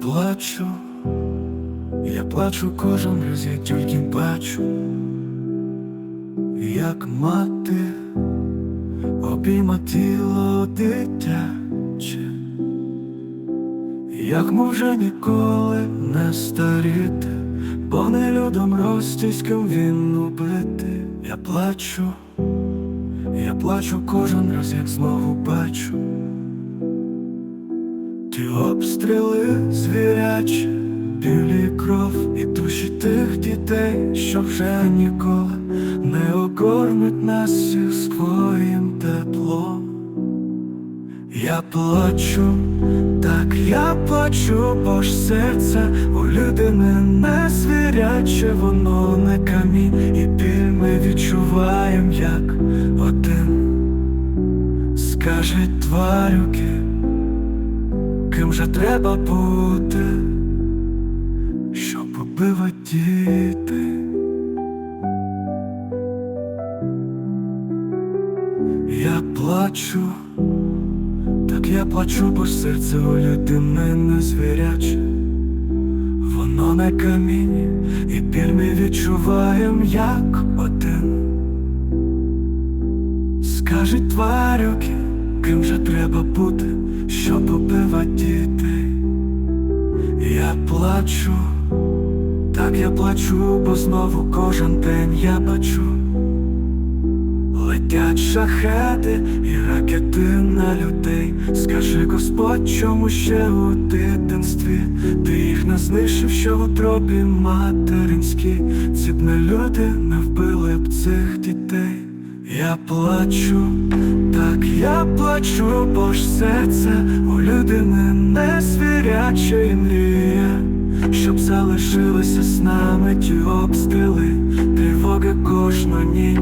плачу, я плачу кожен раз, я тільки бачу, як мати обійма тіло дитяче, як може ніколи не старіти, бо не людом ростиськом він убити. Я плачу, я плачу кожен раз, як знову бачу. Ті обстріли звірячі, білі кров і душі тих дітей, що вже ніколи не окормить нас всіх своїм теплом. Я плачу, так я плачу, бо ж серце у людини не звіряче, воно не камінь, і біль ми відчуваєм як один. Скажіть тварюки, ким же треба бути, щоб убивати діти. Я плачу, так я плачу, бо серце у людини не звіряче, воно не камінь, і біль ми відчуваєм як один. Скажіть тварюки, ким же треба бути, щоб убивати дітей. Я плачу, так я плачу, бо знову кожен день я бачу. Летять шахеди і ракети на людей. Скажи Господь, чому ще у дитинстві ти їх не знищив, що в утробі материнській ці б не люди не вбили б цих дітей. Я плачу, так я плачу, бо ж серце у людини не звіряче і мріє, залишилися з нами ті обстріли, тривоги кожну ніч